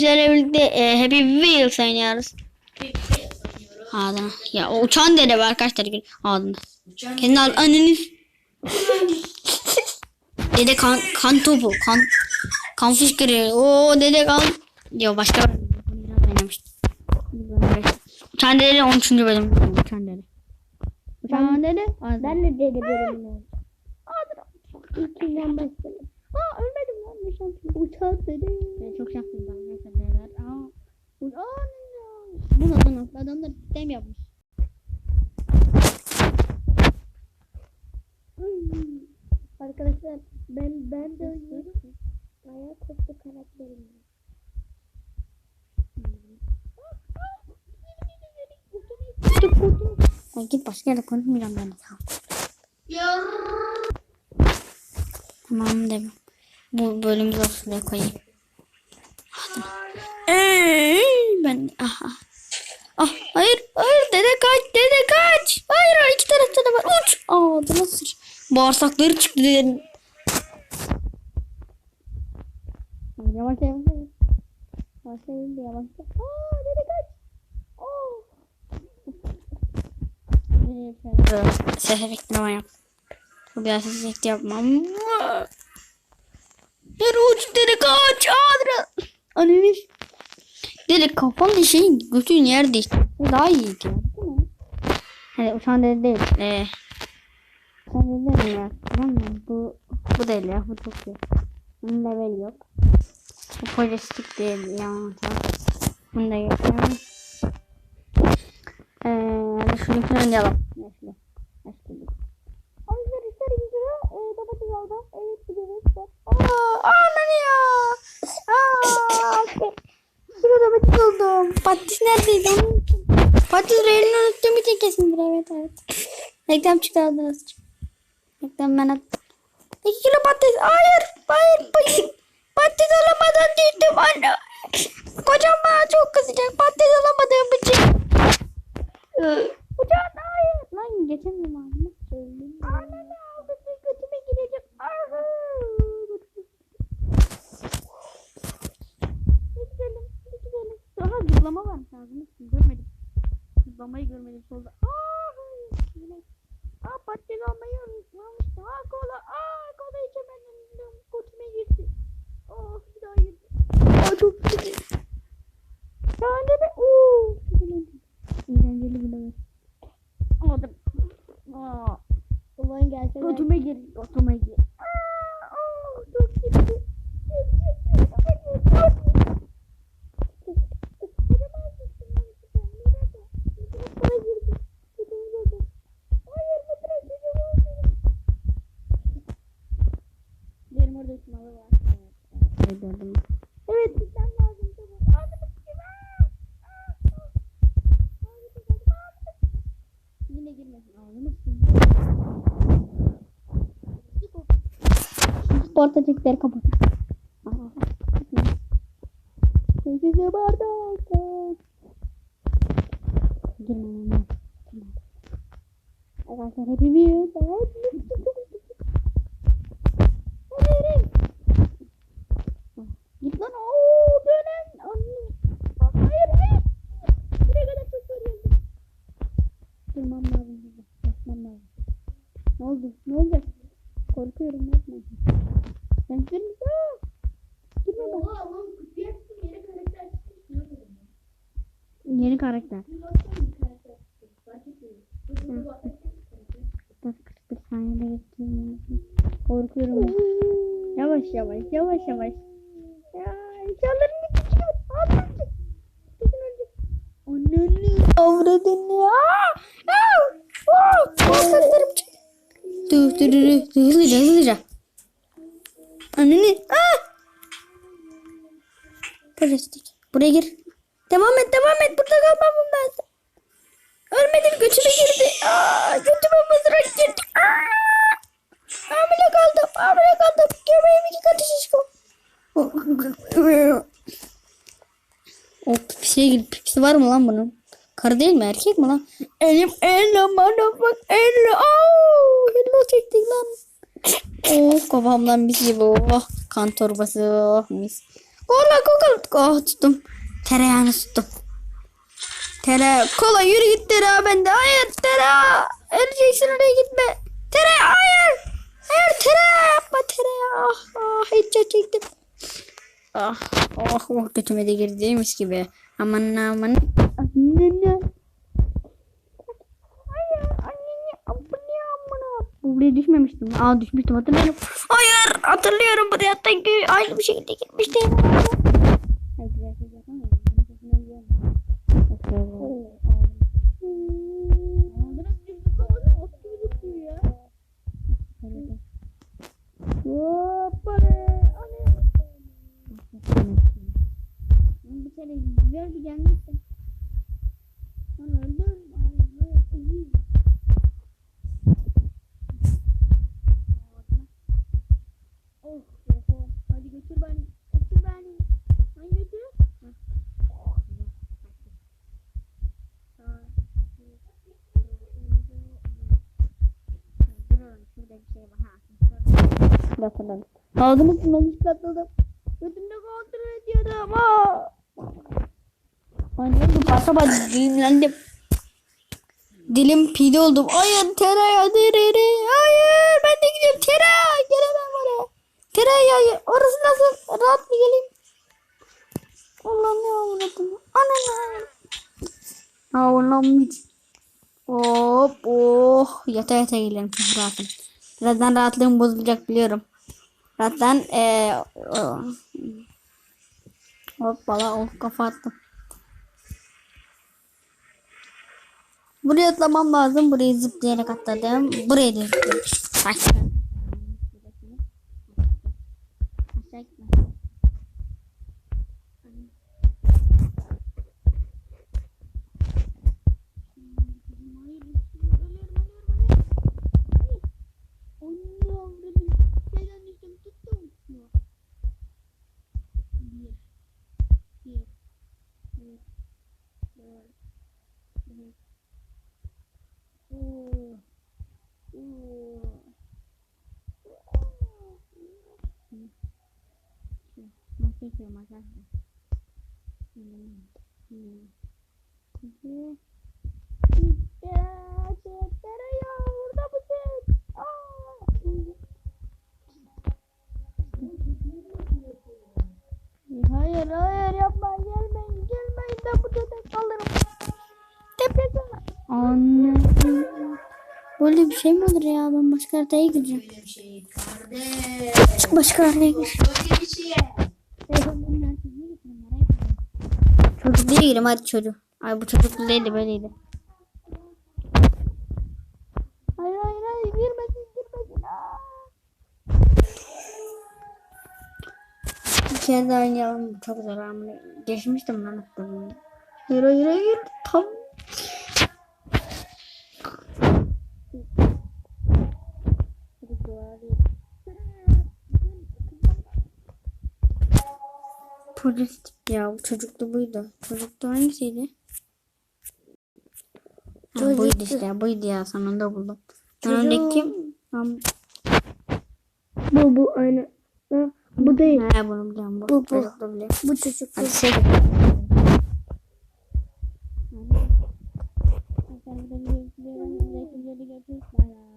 Sizlerle birlikte e, Happy Wheels oynuyoruz. Ağzına. Ya o uçan dede var arkadaşlar. Ağzında. Kendi al anneniz. dede kan, kan topu. Kan, kan fışkırıyor. Oo dede kan. Yo başka. Uçan dede 13. bölüm. Uçan dede. Uçan dede. Ben de deli bölümünü İlkinden başladım. Aa ölmedim nişan. Uçak dedi. Ben çok şanslıyım. Neyse neler. Aa. Bu, bunu bunu. Adamlar sistem yapmış. Arkadaşlar ben ben de oynuyorum. Bayağı koptu karakterim. Ay git başka yerde konuşmayacağım ben. Tamam dedim. Bu bölümü de şuraya koyayım. Eee, ben aha. Ah hayır hayır dede kaç dede kaç. Hayır iki tarafta da var. Uç. Aa nasıl? Bağırsakları çıktı dedenin. Yavaş yavaş yavaş. Yavaş yavaş. Aa dede kaç. Aa. Ses efektini yap. Bu biraz ses efekti yapmam. Yürü uç dede kaç. Adra. Anneniz. Dede kafanın şeyin götün yerde işte. Bu daha iyi ki. Değil mi? Hani uçan dede değil. Ee, uçan dede değil ya. Tamam mı? Bu, bu değil ya. Bu çok iyi. Bunun level yok. Bu polistik değil ya. Tamam. Bunu da geçelim. Eee şunu oynayalım. Yaşlı. Yaşlı. Arkadaşlar ister gidiyor. E, domates aldım. Evet gidiyoruz. Aa, aman ya. Aa, kilo domates oldum. Patates neredeydi? Onu unuttum. Patates reyini unuttum için kesindir. Evet evet. Reklam çıktı ağzına sıçtı. Reklam ben attım. 2 kilo patates. Hayır. Hayır. Hayır. Patates alamadan düştüm anne. Kocam bana çok kızacak. Patates alamadığım için. Uçağın hayır. Lan geçemiyorum söyleyeyim? Anne aldı. Götüme girecek. Hadi gidelim. Hadi gidelim. Daha Ağzını görmedim. Zıplamayı görmedim solda. Aa, hayır. Yine. Aa patates almayı unutmamıştım. Aa kola. Aa kola içemedim. Götüme girdi. Oh bir daha girdi. Aa çok kötü. Sahne de. Oo. Eğlenceli dönem. Aldım. Aa. Ulan gelse ben. Götüme gir. Götüme gir. Aa, oh, çok gitti. Benim orada ısmalı var. Evet, gördüm. Evet, gitmem lazım. Tamam. Ağzını sıkayım. Aa! Aa! Ağzını sıkayım. Ağzını Yine girmesin. Ağzını sıkayım. Sporta çekleri kapat. Sizi bardakta. Girmem. Arkadaşlar hepimiz. Hayır. Git lan. Oo dönen. Anne. Bak, Hayır hayır. Buraya kadar çok soruyorum. Durmam lazım. burada. Basmam lazım. Oldu? Ne olacak? Korkuyorum yapma. Ben seni Aa! Girme bak. Oha oğlum kutuya çıktım yeni karakter çıktı. Yeni karakter. Bak. Dur 41 saniyede geçtiğim Korkuyorum. Yavaş yavaş yavaş yavaş. Ya inşallah ne çıkıyor? Ölecek. Ananı avradını. Aa! Aa! Aa! Bağırsaklarım çık. Dur dur dur. Hızlıca hızlıca. Ananı. Aa! Plastik. Buraya gir. Devam et devam et. Burada kalmam ben. Ölmedim götüme girdi. Aa, götüme mızrak girdi. Aa! Hamile kaldım. Hamile kaldım. Göbeğim iki katı şişko. O pipisiye girdi. Pipisi var mı lan bunun? Karı değil mi? Erkek mi lan? Elim elle motherfuck elle. Aa, hello çektik lan. Oh kafamdan bir şey bu. Oh, kan torbası. Oh mis. Kola kola. Oh tuttum. Tereyağını tuttum. Tereyağı. Kola yürü git tereyağı bende. Hayır tereyağı. Öleceksin oraya gitme. Tereyağı hayır. Hayır tereyağı yapma tereyağı. Ah, ah hiç çektim. Ah oh oh götüme de girdiğimiz gibi. Aman aman. Buraya düşmemiştim. Aa düşmüştüm hatırlıyorum. Hayır hatırlıyorum buraya hatta aynı bir şekilde gitmiştim. Hayır güzel şey yapamıyorum. Benim sesime güzel. Bir kere güzel bir gelmiştim. Sonra öldüm. Ay, böyle iyi. Oh, oh, hadi götür beni. Götür beni. Hani götür? Heh. Oh, güzel. Sağ, sol, Dur oğlum, şurada bir şey var. Ha, Hatırladım. Ağzımı tutmadı çıkartladım. Götümde kontrol ediyorum. Aa. Annem bu pasa bak düğümlendim. Dilim pide oldum. Hayır tereyağı tereyağı. Hayır ben de gidiyorum tereyağı. Gelemem oraya. Tereyağı. Orası nasıl? Rahat mı geleyim? Allah'ım ne avradım. Anam. Allah'ım hiç. Hop oh. Yata yata gelirim. Rahatım. Birazdan rahatlığım bozulacak biliyorum. Zaten eee o- Hoppala oh kafa attım. Buraya atlamam lazım. Burayı zıplayarak atladım. Burayı da zıpladım. Aşağı. Aşağı gitme. Anne avradım. Şeyden düştüm tuttum. Yok. Bir. Bir. Bir. Dört. Beş. Oo. Oo. Hı. Şu. Nasıl çekiyorum arkadaşlar? Hmm. Hmm. İki. Böyle bir şey mi olur ya ben başka haritaya gireceğim. Çık başka haritaya gir. Çocuk değil girelim hadi çocuk. Ay bu çocuklu değildi böyleydi. Hayır hayır hayır girmesin girmesin. Aa. Bir kere daha oynayalım. Çok zor ama geçmiştim lan. Hayır hayır hayır. Tam. Polis ya bu çocuklu buydu. Çocuklu hangisiydi? Ha, Çocuktu. buydu işte buydu ya sonunda buldum. Önündeki kim? Bu bu aynı. Ha, bu değil. Ha, bunu biliyorum. Bu, bu, çocuklu biliyorum. Bu çocuklu. Hadi şey. Thank you.